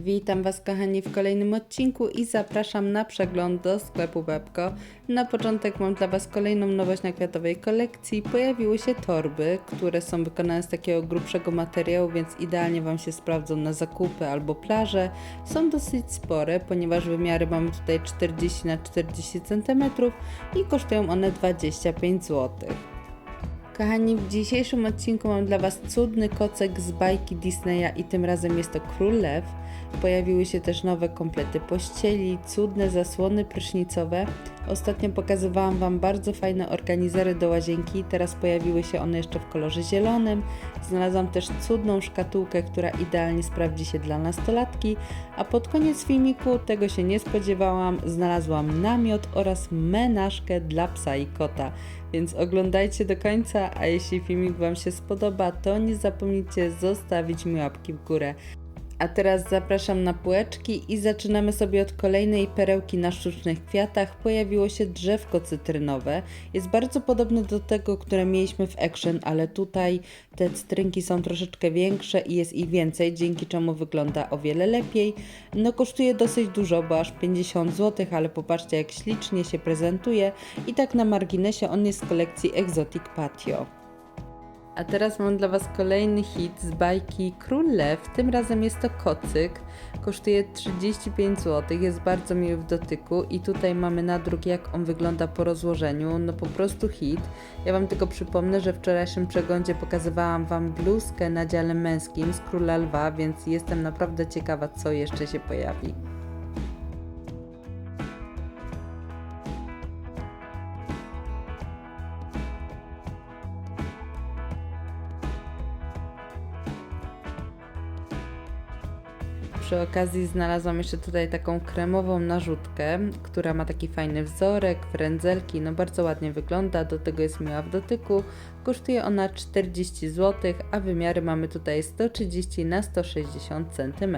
Witam Was kochani w kolejnym odcinku i zapraszam na przegląd do sklepu Bebko. Na początek mam dla Was kolejną nowość na kwiatowej kolekcji. Pojawiły się torby, które są wykonane z takiego grubszego materiału, więc idealnie Wam się sprawdzą na zakupy albo plaże. Są dosyć spore, ponieważ wymiary mamy tutaj 40 na 40 cm i kosztują one 25 zł. Kochani, w dzisiejszym odcinku mam dla Was cudny kocek z bajki Disneya i tym razem jest to Król Lew. Pojawiły się też nowe komplety pościeli, cudne zasłony prysznicowe. Ostatnio pokazywałam Wam bardzo fajne organizery do łazienki, teraz pojawiły się one jeszcze w kolorze zielonym. Znalazłam też cudną szkatułkę, która idealnie sprawdzi się dla nastolatki, a pod koniec filmiku, tego się nie spodziewałam, znalazłam namiot oraz menażkę dla psa i kota. Więc oglądajcie do końca, a jeśli filmik Wam się spodoba, to nie zapomnijcie zostawić mi łapki w górę. A teraz zapraszam na półeczki i zaczynamy sobie od kolejnej perełki na sztucznych kwiatach. Pojawiło się drzewko cytrynowe. Jest bardzo podobne do tego, które mieliśmy w Action, ale tutaj te cytrynki są troszeczkę większe i jest ich więcej, dzięki czemu wygląda o wiele lepiej. No kosztuje dosyć dużo, bo aż 50 zł, ale popatrzcie jak ślicznie się prezentuje. I tak na marginesie on jest z kolekcji Exotic Patio. A teraz mam dla Was kolejny hit z bajki Król Lew. Tym razem jest to kocyk. Kosztuje 35 zł, jest bardzo miły w dotyku i tutaj mamy nadruk jak on wygląda po rozłożeniu. No po prostu hit. Ja Wam tylko przypomnę, że w wczorajszym przeglądzie pokazywałam Wam bluzkę na dziale męskim z Króla Lwa, więc jestem naprawdę ciekawa co jeszcze się pojawi. Przy okazji znalazłam jeszcze tutaj taką kremową narzutkę, która ma taki fajny wzorek, frędzelki, no bardzo ładnie wygląda, do tego jest miła w dotyku. Kosztuje ona 40 zł, a wymiary mamy tutaj 130 na 160 cm.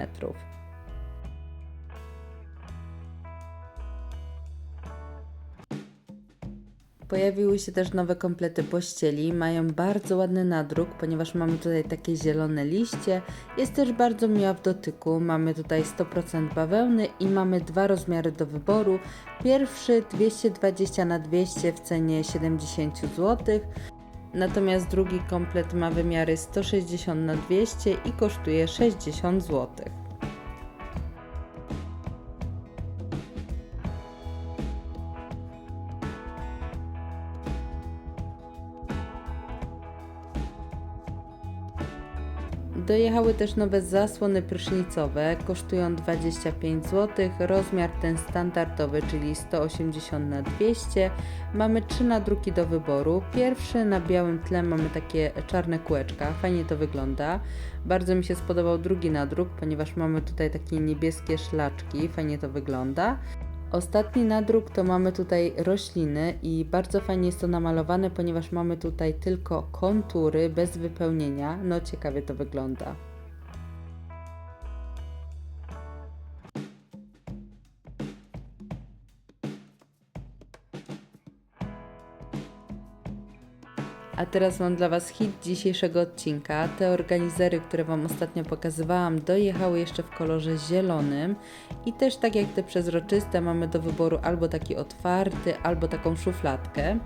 Pojawiły się też nowe komplety pościeli. Mają bardzo ładny nadruk, ponieważ mamy tutaj takie zielone liście. Jest też bardzo miła w dotyku. Mamy tutaj 100% bawełny i mamy dwa rozmiary do wyboru. Pierwszy 220 na 200 w cenie 70 zł. Natomiast drugi komplet ma wymiary 160 na 200 i kosztuje 60 zł. Dojechały też nowe zasłony prysznicowe, kosztują 25 zł, rozmiar ten standardowy, czyli 180 na 200. Mamy trzy nadruki do wyboru. Pierwszy na białym tle mamy takie czarne kółeczka, fajnie to wygląda. Bardzo mi się spodobał drugi nadruk, ponieważ mamy tutaj takie niebieskie szlaczki, fajnie to wygląda. Ostatni nadruk to mamy tutaj rośliny i bardzo fajnie jest to namalowane, ponieważ mamy tutaj tylko kontury bez wypełnienia. No ciekawie to wygląda. A teraz mam dla Was hit dzisiejszego odcinka. Te organizery, które Wam ostatnio pokazywałam, dojechały jeszcze w kolorze zielonym i też tak jak te przezroczyste mamy do wyboru albo taki otwarty, albo taką szufladkę.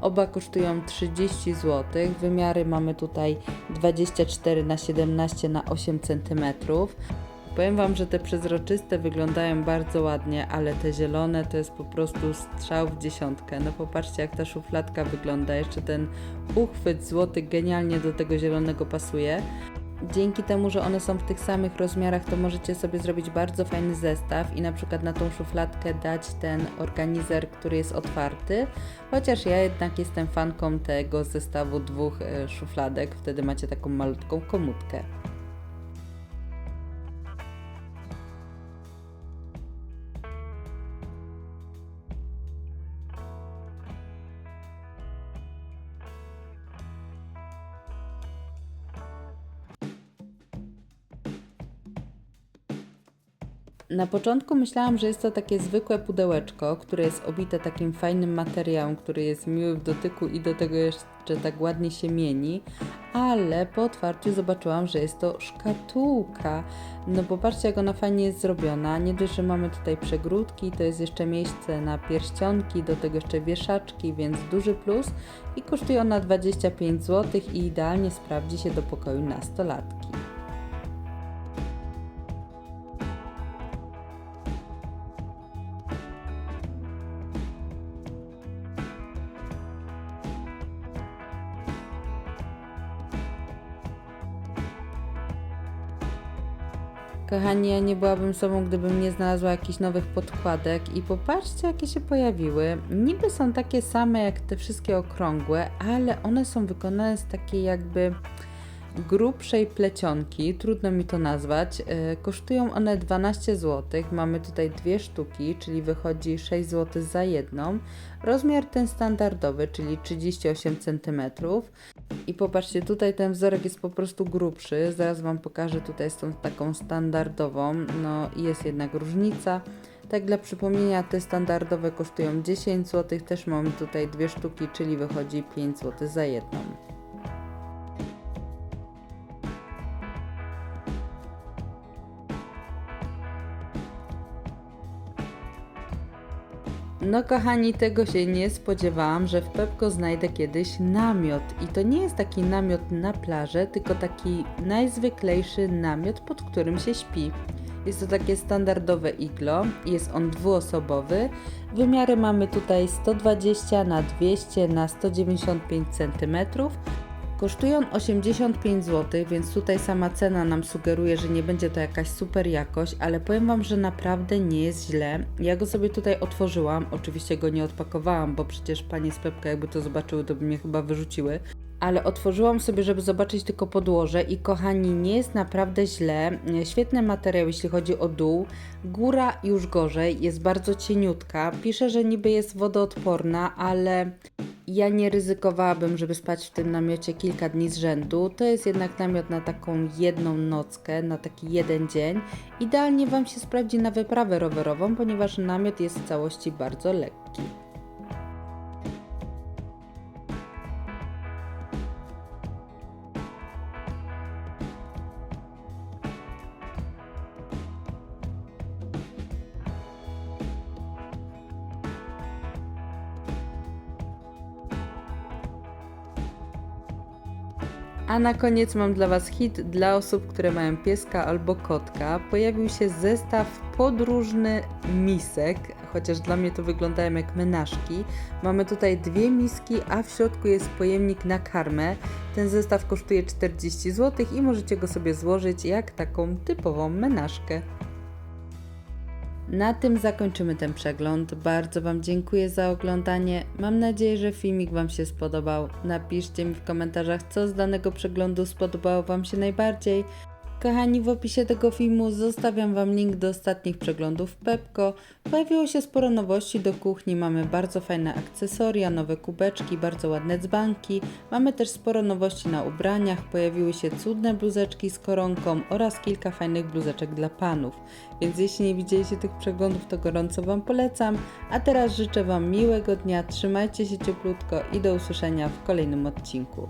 Oba kosztują 30 zł. Wymiary mamy tutaj 24 na 17 na 8 cm. Powiem Wam, że te przezroczyste wyglądają bardzo ładnie, ale te zielone to jest po prostu strzał w dziesiątkę. No popatrzcie jak ta szufladka wygląda, jeszcze ten uchwyt złoty genialnie do tego zielonego pasuje. Dzięki temu, że one są w tych samych rozmiarach, to możecie sobie zrobić bardzo fajny zestaw i na przykład na tą szufladkę dać ten organizer, który jest otwarty. Chociaż ja jednak jestem fanką tego zestawu dwóch e, szufladek, wtedy macie taką malutką komutkę. Na początku myślałam, że jest to takie zwykłe pudełeczko, które jest obite takim fajnym materiałem, który jest miły w dotyku i do tego jeszcze tak ładnie się mieni, ale po otwarciu zobaczyłam, że jest to szkatułka. No popatrzcie, jak ona fajnie jest zrobiona. Nie dość, że mamy tutaj przegródki, to jest jeszcze miejsce na pierścionki, do tego jeszcze wieszaczki, więc duży plus. I kosztuje ona 25 zł i idealnie sprawdzi się do pokoju nastolatki. Kochani, ja nie byłabym sobą, gdybym nie znalazła jakichś nowych podkładek i popatrzcie, jakie się pojawiły. Niby są takie same jak te wszystkie okrągłe, ale one są wykonane z takiej jakby grubszej plecionki, trudno mi to nazwać. E, Kosztują one 12 zł. Mamy tutaj dwie sztuki, czyli wychodzi 6 zł za jedną. Rozmiar ten standardowy, czyli 38 cm. I popatrzcie, tutaj ten wzorek jest po prostu grubszy. Zaraz Wam pokażę tutaj z tą taką standardową. No jest jednak różnica. Tak dla przypomnienia, te standardowe kosztują 10 zł. Też mamy tutaj dwie sztuki, czyli wychodzi 5 zł za jedną. No kochani, tego się nie spodziewałam, że w Pepko znajdę kiedyś namiot. I to nie jest taki namiot na plażę, tylko taki najzwyklejszy namiot, pod którym się śpi. Jest to takie standardowe iglo, jest on dwuosobowy. Wymiary mamy tutaj 120 na 200 na 195 cm. Kosztuje on 85 zł, więc tutaj sama cena nam sugeruje, że nie będzie to jakaś super jakość, ale powiem Wam, że naprawdę nie jest źle. Ja go sobie tutaj otworzyłam, oczywiście go nie odpakowałam, bo przecież panie z Pepka jakby to zobaczyły, to by mnie chyba wyrzuciły. Ale otworzyłam sobie, żeby zobaczyć tylko podłoże i kochani, nie jest naprawdę źle. Świetny materiał, jeśli chodzi o dół. Góra już gorzej, jest bardzo cieniutka. Pisze, że niby jest wodoodporna, ale ja nie ryzykowałabym, żeby spać w tym namiocie kilka dni z rzędu. To jest jednak namiot na taką jedną nockę, na taki jeden dzień. Idealnie Wam się sprawdzi na wyprawę rowerową, ponieważ namiot jest w całości bardzo lekki. A na koniec mam dla Was hit dla osób, które mają pieska albo kotka. Pojawił się zestaw podróżny misek, chociaż dla mnie to wyglądają jak menażki. Mamy tutaj dwie miski, a w środku jest pojemnik na karmę. Ten zestaw kosztuje 40 zł i możecie go sobie złożyć jak taką typową menażkę. Na tym zakończymy ten przegląd. Bardzo Wam dziękuję za oglądanie. Mam nadzieję, że filmik Wam się spodobał. Napiszcie mi w komentarzach, co z danego przeglądu spodobało Wam się najbardziej. Kochani, w opisie tego filmu zostawiam Wam link do ostatnich przeglądów Pepko. Pojawiło się sporo nowości do kuchni, mamy bardzo fajne akcesoria, nowe kubeczki, bardzo ładne dzbanki. Mamy też sporo nowości na ubraniach, pojawiły się cudne bluzeczki z koronką oraz kilka fajnych bluzeczek dla panów. Więc jeśli nie widzieliście tych przeglądów, to gorąco Wam polecam. A teraz życzę Wam miłego dnia, trzymajcie się cieplutko i do usłyszenia w kolejnym odcinku.